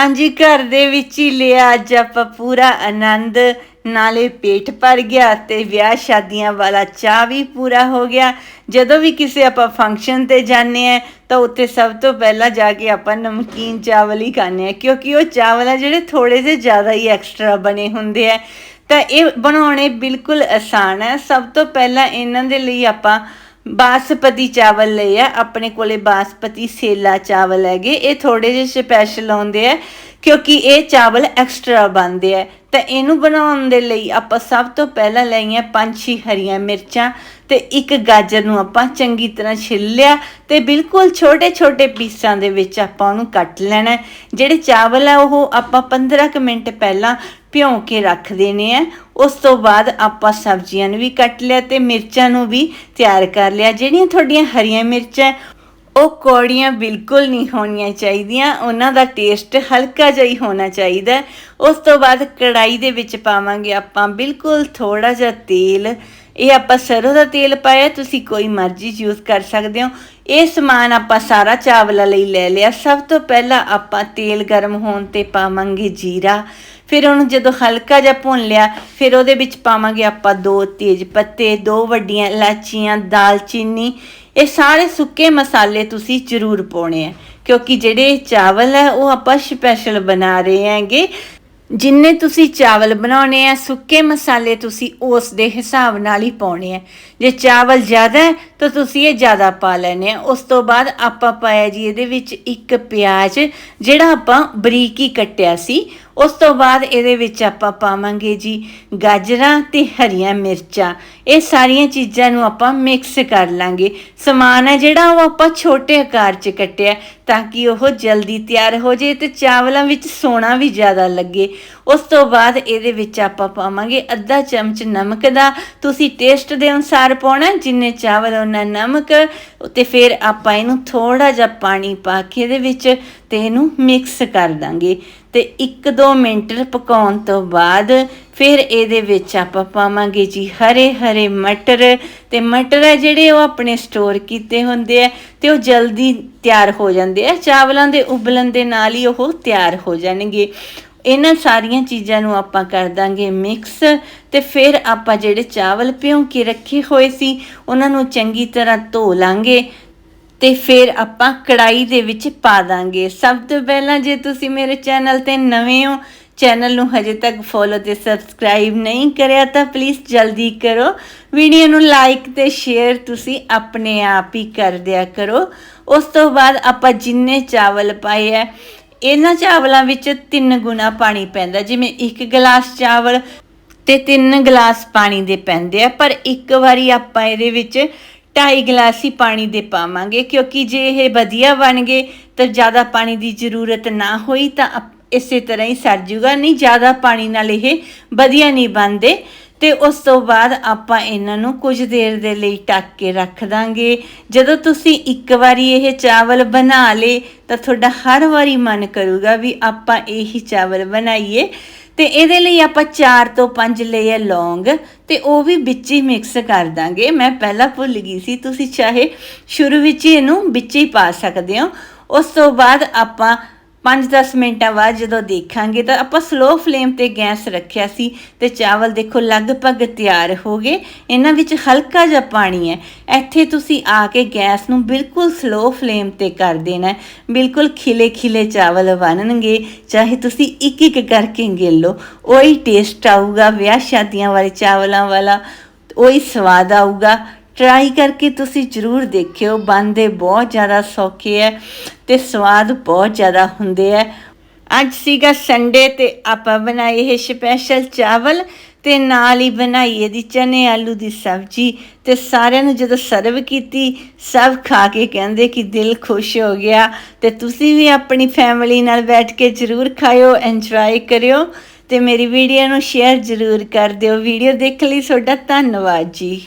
ਹਾਂਜੀ, ਘਰ ਦੇ ਵਿੱਚ ਹੀ ਲਿਆ। ਅੱਜ ਆਪਾਂ ਪੂਰਾ ਆਨੰਦ। ਨਾਲੇ ਪੇਟ ਭਰ ਗਿਆ ਤੇ ਵਿਆਹ ਸ਼ਾਦੀਆਂ ਵਾਲਾ ਚਾਹ ਵੀ ਪੂਰਾ ਹੋ ਗਿਆ। ਜਦੋਂ ਵੀ ਕਿਸੇ ਆਪਾਂ ਫੰਕਸ਼ਨ ਤੇ ਜਾਂਦੇ ਆ ਤਾਂ ਉੱਥੇ ਸਭ ਤੋਂ ਪਹਿਲਾਂ ਜਾ ਕੇ ਆਪਾਂ ਨਮਕੀਨ ਚਾਵਲ ਹੀ ਖਾਂਦੇ ਆ ਕਿਉਂਕਿ ਉਹ ਚਾਵਲ ਆ ਜਿਹੜੇ ਥੋੜੇ ਜਿਹੇ ਜ਼ਿਆਦਾ ਹੀ ਐਕਸਟਰਾ ਬਣੇ ਹੁੰਦੇ ਆ। ਤਾਂ ਇਹ ਬਣਾਉਣੇ ਬਿਲਕੁਲ ਆਸਾਨ ਹੈ ਸਭ ਤੋਂ ਪਹਿਲਾਂ ਇਹਨਾਂ ਦੇ ਲਈ ਆਪਾਂ ਬਾਸਪਤੀ ਚਾਵਲ ਲਏ ਆ। ਆਪਣੇ ਕੋਲੇ ਬਾਸਪਤੀ ਸੇਲਾ ਚਾਵਲ ਹੈਗੇ। ਇਹ ਥੋੜੇ ਜਿਹੇ ਸਪੈਸ਼ਲ ਆਉਂਦੇ ਆ, ਕਿਉਂਕਿ ਇਹ ਚਾਵਲ ਐਕਸਟਰਾ ਬਣਦੇ ਆ। ਤਾਂ ਇਹਨੂੰ ਬਣਾਉਣ ਦੇ ਲਈ ਆਪਾਂ ਸਭ ਤੋਂ ਪਹਿਲਾਂ ਲਈਆਂ ਪੰਜ ਛੇ ਹਰੀਆਂ ਮਿਰਚਾਂ ਤੇ ਇੱਕ ਗਾਜਰ ਨੂੰ ਆਪਾਂ ਚੰਗੀ ਤਰ੍ਹਾਂ ਛਿੱਲ ਲਿਆ ਤੇ ਬਿਲਕੁਲ ਛੋਟੇ ਛੋਟੇ ਪੀਸਾਂ ਦੇ ਵਿੱਚ ਆਪਾਂ ਉਹਨੂੰ ਕੱਟ ਲੈਣਾ। ਜਿਹੜੇ ਚਾਵਲ ਆ, ਉਹ ਆਪਾਂ 15 ਕੁ ਮਿੰਟ ਪਹਿਲਾਂ ਭਿਉਂ ਕੇ ਰੱਖ ਦੇਣੇ ਆ। ਉਸ ਤੋਂ ਬਾਅਦ ਆਪਾਂ ਸਬਜ਼ੀਆਂ ਨੂੰ ਵੀ ਕੱਟ ਲਿਆ ਤੇ ਮਿਰਚਾਂ ਨੂੰ ਵੀ ਤਿਆਰ ਕਰ ਲਿਆ। ਜਿਹੜੀਆਂ ਤੁਹਾਡੀਆਂ ਹਰੀਆਂ ਮਿਰਚਾਂ ਉਹ ਕੌੜੀਆਂ ਬਿਲਕੁਲ ਨਹੀਂ ਹੋਣੀਆਂ ਚਾਹੀਦੀਆਂ। ਉਹਨਾਂ ਦਾ ਟੇਸਟ ਹਲਕਾ ਜਿਹਾ ਹੀ ਹੋਣਾ ਚਾਹੀਦਾ। ਉਸ ਤੋਂ ਬਾਅਦ ਕੜਾਈ ਦੇ ਵਿੱਚ ਪਾਵਾਂਗੇ ਆਪਾਂ ਬਿਲਕੁਲ ਥੋੜਾ ਜਿਹਾ ਤੇਲ। ਇਹ ਆਪਾਂ ਸਰੋਂ ਦਾ ਤੇਲ ਪਾਇਆ, ਤੁਸੀਂ ਕੋਈ ਮਰਜ਼ੀ ਯੂਜ਼ ਕਰ ਸਕਦੇ ਹੋ। ਇਹ ਸਮਾਨ ਆਪਾਂ ਸਾਰਾ ਚਾਵਲਾਂ ਲਈ ਲੈ ਲਿਆ। ਸਭ ਤੋਂ ਪਹਿਲਾਂ ਆਪਾਂ ਤੇਲ ਗਰਮ ਹੋਣ ਤੇ ਪਾਵਾਂਗੇ ਜੀਰਾ। ਫਿਰ ਉਹਨੂੰ ਜਦੋਂ ਹਲਕਾ ਜਿਹਾ ਭੁੰਨ ਲਿਆ, ਫਿਰ ਉਹਦੇ ਵਿੱਚ ਪਾਵਾਂਗੇ ਆਪਾਂ ਦੋ ਤੇਜ ਪੱਤੇ, ਦੋ ਵੱਡੀਆਂ ਇਲਾਚੀਆਂ ਦਾਲਚੀਨੀ ਇਹ ਸਾਰੇ ਸੁੱਕੇ ਮਸਾਲੇ ਤੁਸੀਂ ਜ਼ਰੂਰ ਪਾਉਣੇ ਆ, ਕਿਉਂਕਿ ਜਿਹੜੇ ਚਾਵਲ ਹੈ, ਉਹ ਆਪਾਂ ਸਪੈਸ਼ਲ ਬਣਾ ਰਹੇ ਹਾਂਗੇ। ਜਿੰਨੇ ਤੁਸੀਂ ਚਾਵਲ ਬਣਾਉਣੇ ਆ, ਸੁੱਕੇ ਮਸਾਲੇ ਤੁਸੀਂ ਉਸ ਦੇ ਹਿਸਾਬ ਨਾਲ ਹੀ ਪਾਉਣੇ ਆ। ਜੇ ਚਾਵਲ ਜ਼ਿਆਦਾ ਹੈ ਤਾਂ ਤੁਸੀਂ ਇਹ ਜ਼ਿਆਦਾ ਪਾ ਲੈਣੇ ਆ। ਉਸ ਤੋਂ ਬਾਅਦ ਆਪਾਂ ਪਾਇਆ ਜੀ ਇਹਦੇ ਵਿੱਚ ਇੱਕ ਪਿਆਜ਼, ਜਿਹੜਾ ਆਪਾਂ ਬਰੀਕੀ ਕੱਟਿਆ ਸੀ। ਉਸ ਤੋਂ ਬਾਅਦ ਇਹਦੇ ਵਿੱਚ ਆਪਾਂ ਪਾਵਾਂਗੇ ਜੀ ਗਾਜਰਾਂ ਤੇ ਹਰੀਆਂ ਮਿਰਚਾਂ। ਇਹ ਸਾਰੀਆਂ ਚੀਜ਼ਾਂ ਨੂੰ ਆਪਾਂ ਮਿਕਸ ਕਰ ਲਾਂਗੇ। ਸਮਾਨ ਹੈ ਜਿਹੜਾ ਉਹ ਆਪਾਂ ਛੋਟੇ ਆਕਾਰ 'ਚ ਕੱਟਿਆ ਤਾਂ ਕਿ ਉਹ ਜਲਦੀ ਤਿਆਰ ਹੋ ਜੇ ਤੇ ਚਾਵਲਾਂ ਵਿੱਚ ਸੋਨਾ ਵੀ ਜ਼ਿਆਦਾ ਲੱਗੇ। ਉਸ ਤੋਂ ਬਾਅਦ ਇਹਦੇ ਵਿੱਚ ਆਪਾਂ ਪਾਵਾਂਗੇ ਅੱਧਾ ਚਮਚ ਨਮਕ ਦਾ। ਤੁਸੀਂ ਟੇਸਟ ਦੇ ਅਨੁਸਾਰ ਪਾਉਣਾ, ਜਿੰਨੇ ਚਾਵਲ ਉਹਨਾਂ ਨਮਕ ਤੇ ਫਿਰ ਆਪਾਂ ਇਹਨੂੰ ਥੋੜਾ ਜਿਹਾ ਪਾਣੀ ਪਾ ਕੇ ਇਹਦੇ ਵਿੱਚ ਤੇ ਇਹਨੂੰ ਮਿਕਸ ਕਰ ਦਾਂਗੇ। ਤੇ 1-2 ਮਿੰਟ ਪਕਾਉਣ ਤੋਂ ਬਾਅਦ ਫਿਰ ਇਹਦੇ ਵਿੱਚ ਆਪਾਂ ਪਾਵਾਂਗੇ ਜੀ ਹਰੇ ਹਰੇ ਮਟਰ। ਤੇ ਮਟਰ ਹੈ ਜਿਹੜੇ ਉਹ ਆਪਣੇ ਸਟੋਰ ਕੀਤੇ ਹੁੰਦੇ ਆ ਤੇ ਉਹ ਜਲਦੀ ਤਿਆਰ ਹੋ ਜਾਂਦੇ ਆ। ਚਾਵਲਾਂ ਦੇ ਉਬਲਣ ਦੇ ਨਾਲ ਹੀ ਉਹ ਤਿਆਰ ਹੋ ਜਾਣਗੇ। ਇਹਨਾਂ ਸਾਰੀਆਂ ਚੀਜ਼ਾਂ ਨੂੰ ਆਪਾਂ ਕਰ ਦਾਂਗੇ ਮਿਕਸ ਤੇ ਫਿਰ ਆਪਾਂ ਜਿਹੜੇ ਚਾਵਲ ਭਿਉਂ ਕੇ ਰੱਖੇ ਹੋਏ ਸੀ, ਉਹਨਾਂ ਨੂੰ ਚੰਗੀ ਤਰ੍ਹਾਂ ਧੋ ਲਾਂਗੇ ਤੇ ਫਿਰ ਆਪਾਂ ਕੜਾਈ ਦੇ ਵਿੱਚ ਪਾ ਦਾਂਗੇ। ਸਭ ਤੋਂ ਪਹਿਲਾਂ ਜੇ ਤੁਸੀਂ ਮੇਰੇ ਚੈਨਲ ਤੇ ਨਵੇਂ ਹੋ, ਚੈਨਲ ਨੂੰ ਹਜੇ ਤੱਕ ਫੋਲੋ ਤੇ ਸਬਸਕ੍ਰਾਈਬ ਨਹੀਂ ਕਰਿਆ ਤਾਂ ਪਲੀਜ਼ ਜਲਦੀ ਕਰੋ। ਵੀਡੀਓ ਨੂੰ ਲਾਈਕ ਤੇ ਸ਼ੇਅਰ ਤੁਸੀਂ ਆਪਣੇ ਆਪ ਹੀ ਕਰ ਦਿਆ ਕਰੋ। ਉਸ ਤੋਂ ਬਾਅਦ ਆਪਾਂ ਜਿੰਨੇ ਚਾਵਲ ਪਾਏ ਆ ਇਹਨਾਂ ਚਾਵਲਾਂ ਵਿੱਚ 3 ਗੁਣਾ ਪਾਣੀ ਪੈਂਦਾ, ਜਿਵੇਂ 1 ਗਲਾਸ ਚਾਵਲ ਤੇ 3 ਗਲਾਸ ਪਾਣੀ ਦੇ ਪੈਂਦੇ ਆ, ਪਰ ਇੱਕ ਵਾਰੀ ਆਪਾਂ ਇਹਦੇ ਵਿੱਚ ਢਾਈ ਗਲਾਸ ਹੀ ਪਾਣੀ ਦੇ ਪਾਵਾਂਗੇ, ਕਿਉਂਕਿ ਜੇ ਇਹ ਵਧੀਆ ਬਣ ਗਏ ਤਾਂ ਜ਼ਿਆਦਾ ਪਾਣੀ ਦੀ ਜ਼ਰੂਰਤ ਨਾ ਹੋਈ ਤਾਂ ਅਪ- ਇਸੇ ਤਰ੍ਹਾਂ ਹੀ ਸਰ ਜੂਗਾ, ਨਹੀਂ ਜ਼ਿਆਦਾ ਪਾਣੀ ਨਾਲ ਇਹ ਵਧੀਆ ਨਹੀਂ ਬਣਦੇ। ਤੇ ਉਸ ਤੋਂ ਬਾਅਦ ਆਪਾਂ ਇਹਨਾਂ ਨੂੰ ਕੁਝ ਦੇਰ ਦੇ ਲਈ ਟੱਕ ਕੇ ਰੱਖ ਦਾਂਗੇ। ਜਦੋਂ ਤੁਸੀਂ ਇੱਕ ਵਾਰੀ ਇਹ ਚਾਵਲ ਬਣਾ ਲੇ ਤਾਂ ਤੁਹਾਡਾ ਹਰ ਵਾਰੀ ਮਨ ਕਰੂਗਾ ਵੀ ਆਪਾਂ ਇਹੀ ਚਾਵਲ ਬਣਾਈਏ। ਤੇ ਇਹਦੇ ਲਈ ਆਪਾਂ 4 ਤੋਂ 5 ਲਏ ਲੌਂਗ ਤੇ ਉਹ ਵੀ ਵਿੱਚ ਹੀ ਮਿਕਸ ਕਰ ਦਾਂਗੇ। ਮੈਂ ਪਹਿਲਾਂ ਭੁੱਲ ਗਈ ਸੀ, ਤੁਸੀਂ ਚਾਹੇ ਸ਼ੁਰੂ ਵਿੱਚ ਹੀ ਇਹਨੂੰ ਵਿੱਚ ਹੀ ਪਾ ਸਕਦੇ ਹੋ। ਉਸ ਤੋਂ ਬਾਅਦ ਆਪਾਂ 5-10 ਮਿੰਟਾਂ ਬਾਅਦ ਜਦੋਂ ਦੇਖਾਂਗੇ ਤਾਂ ਆਪਾਂ ਸਲੋ ਫਲੇਮ ਤੇ ਗੈਸ ਰੱਖਿਆ ਸੀ ਤੇ ਚਾਵਲ ਦੇਖੋ ਲਗਭਗ ਤਿਆਰ ਹੋ ਗਏ। ਇਹਨਾਂ ਵਿੱਚ ਹਲਕਾ ਜਿਹਾ ਪਾਣੀ ਹੈ। ਇੱਥੇ ਤੁਸੀਂ ਆ ਕੇ ਗੈਸ ਨੂੰ ਬਿਲਕੁਲ ਸਲੋ ਫਲੇਮ ਤੇ ਕਰ ਦੇਣਾ ਬਿਲਕੁਲ ਖਿਲੇ ਖਿਲੇ ਚਾਵਲ ਬਣਨਗੇ। ਚਾਹੇ ਤੁਸੀਂ ਇੱਕ ਇੱਕ ਕਰਕੇ ਗਿੱਲੋ ਉਹੀ ਟੇਸਟ ਆਊਗਾ ਵਿਆਹ ਸ਼ਾਦੀਆਂ ਵਾਲੇ ਚਾਵਲਾਂ ਵਾਲਾ, ਉਹੀ ਸਵਾਦ ਆਊਗਾ। ਟਰਾਈ ਕਰਕੇ ਤੁਸੀਂ ਜ਼ਰੂਰ ਦੇਖਿਓ ਬਣਦੇ ਬਹੁਤ ਜ਼ਿਆਦਾ ਸੌਖੇ ਹੈ ਤੇ ਸਵਾਦ ਬਹੁਤ ਜ਼ਿਆਦਾ ਹੁੰਦੇ ਹੈ ਅੱਜ ਸੀਗਾ ਸੰਡੇ ਤੇ ਆਪਾਂ ਬਣਾਏ ਇਹ ਸਪੈਸ਼ਲ ਚਾਵਲ ਤੇ ਨਾਲ ਹੀ ਬਣਾਈ ਇਹਦੀ ਚਨੇ ਆਲੂ ਦੀ ਸਬਜ਼ੀ ਤੇ ਸਾਰਿਆਂ ਨੂੰ ਜਦੋਂ ਸਰਵ ਕੀਤੀ, ਸਭ ਖਾ ਕੇ ਕਹਿੰਦੇ ਕਿ ਦਿਲ ਖੁਸ਼ ਹੋ ਗਿਆ ਤੇ ਤੁਸੀਂ ਵੀ ਆਪਣੀ ਫੈਮਿਲੀ ਨਾਲ ਬੈਠ ਕੇ ਜ਼ਰੂਰ ਖਾਓ ਐਂਜੋਏ ਕਰਿਓ ਤੇ ਮੇਰੀ ਵੀਡੀਓ ਨੂੰ ਸ਼ੇਅਰ ਜ਼ਰੂਰ ਕਰ ਦਿਓ। ਵੀਡੀਓ ਦੇਖ ਲਈ ਤੁਹਾਡਾ ਧੰਨਵਾਦ ਜੀ।